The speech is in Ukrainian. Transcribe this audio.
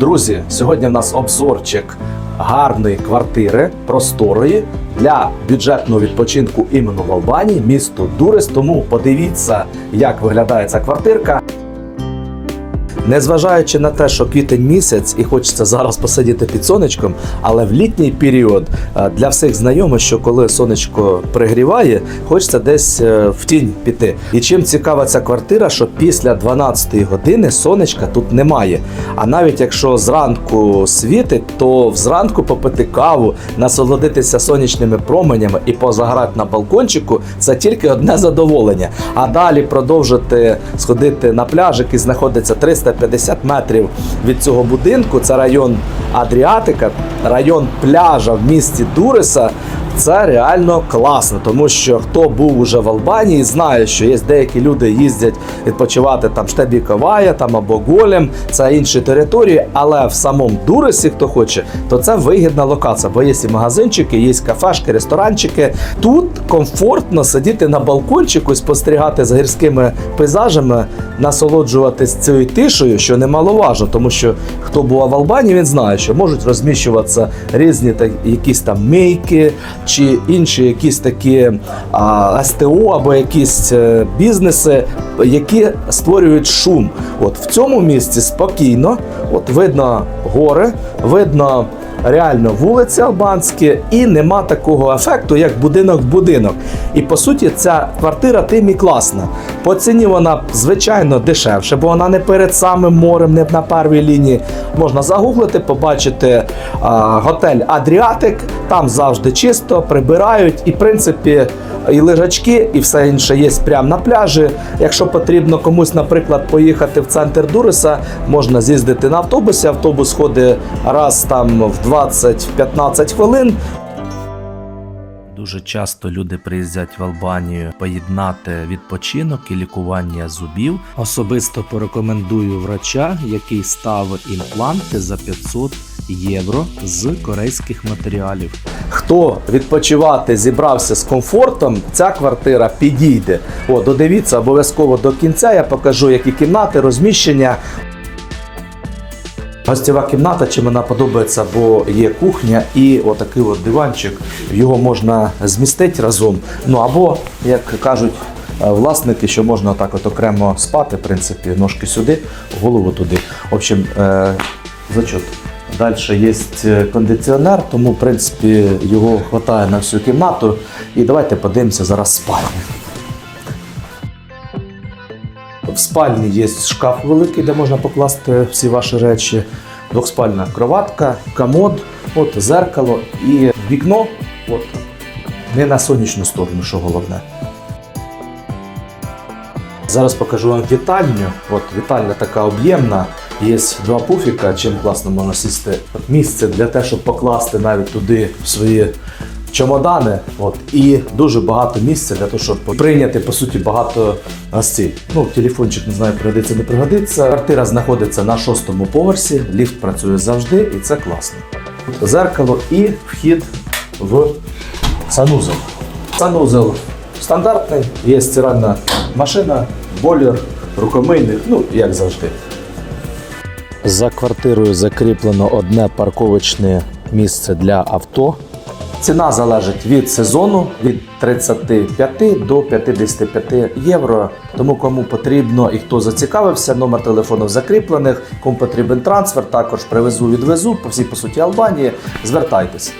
Друзі, сьогодні в нас обзорчик гарної квартири, просторої для бюджетного відпочинку іменно в Албанії, місто Дурес. Тому подивіться, як виглядає ця квартирка. Незважаючи на те, що квітень місяць і хочеться зараз посидіти під сонечком, але в літній період е, для всіх знайомо, що коли сонечко пригріває, хочеться десь е, в тінь піти. І чим цікава ця квартира, що після 12-ї години сонечка тут немає. А навіть якщо зранку світить, то взранку попити каву, насолодитися сонячними променями і позаграти на балкончику це тільки одне задоволення. А далі продовжити сходити на пляж, який знаходиться 350 метрів від цього будинку. Це район Адріатика, район пляжа в місті Дуриса. Це реально класно, тому що хто був уже в Албанії, знає, що є деякі люди їздять відпочивати там Штебі Ковая там або Голем, це інші території, але в самому Дурисі, хто хоче, то це вигідна локація, бо є і магазинчики, є кафешки, ресторанчики. Тут комфортно сидіти на балкончику, спостерігати за гірськими пейзажами, насолоджуватись цією тишею, що немаловажно, тому що хто був в Албанії, він знає, що можуть розміщуватися різні так, якісь там мейки чи інші якісь такі а, СТО або якісь е, бізнеси, які створюють шум. От в цьому місці спокійно, от видно гори, видно. Реально вулиці албанські, і нема такого ефекту, як будинок в будинок. І по суті, ця квартира тим і класна. По ціні вона звичайно дешевше, бо вона не перед самим морем, не на первій лінії. Можна загуглити, побачити а, готель Адріатик. Там завжди чисто, прибирають, і в принципі і лежачки, і все інше є прямо на пляжі. Якщо потрібно комусь, наприклад, поїхати в центр Дуриса, можна з'їздити на автобусі. Автобус ходить раз там в 20-15 хвилин. Дуже часто люди приїздять в Албанію поєднати відпочинок і лікування зубів. Особисто порекомендую врача, який ставить імпланти за 500 євро з корейських матеріалів. Хто відпочивати зібрався з комфортом, ця квартира підійде. О, додивіться обов'язково до кінця. Я покажу, які кімнати, розміщення. Гостєва кімната, чим вона подобається, бо є кухня і отакий от диванчик. Його можна змістити разом. Ну або, як кажуть е, власники, що можна так от окремо спати, в принципі, ножки сюди, голову туди. В общем, е, зачот. Далі є е, кондиціонер, тому в принципі його вистачає на всю кімнату. І давайте подивимося зараз спальню. В спальні є шкаф великий, де можна покласти всі ваші речі. Двохспальна кроватка, комод, от зеркало і вікно. От, не на сонячну сторону, що головне. Зараз покажу вам вітальню. От вітальня така об'ємна. Є два пуфіка, чим класно можна сісти. Місце для того, щоб покласти навіть туди свої чемодани. От, і дуже багато місця для того, щоб прийняти по суті багато гостей. Ну, телефончик не знаю, пригодиться, не пригодиться. Квартира знаходиться на шостому поверсі, ліфт працює завжди, і це класно. Зеркало і вхід в санузел. Санузел стандартний, є стиральна машина, бойлер, рукомийник, ну як завжди. За квартирою закріплено одне парковочне місце для авто. Ціна залежить від сезону від 35 до 55 євро. Тому кому потрібно і хто зацікавився, номер телефону закріплених, кому потрібен трансфер, також привезу, відвезу по всій по суті Албанії. Звертайтесь.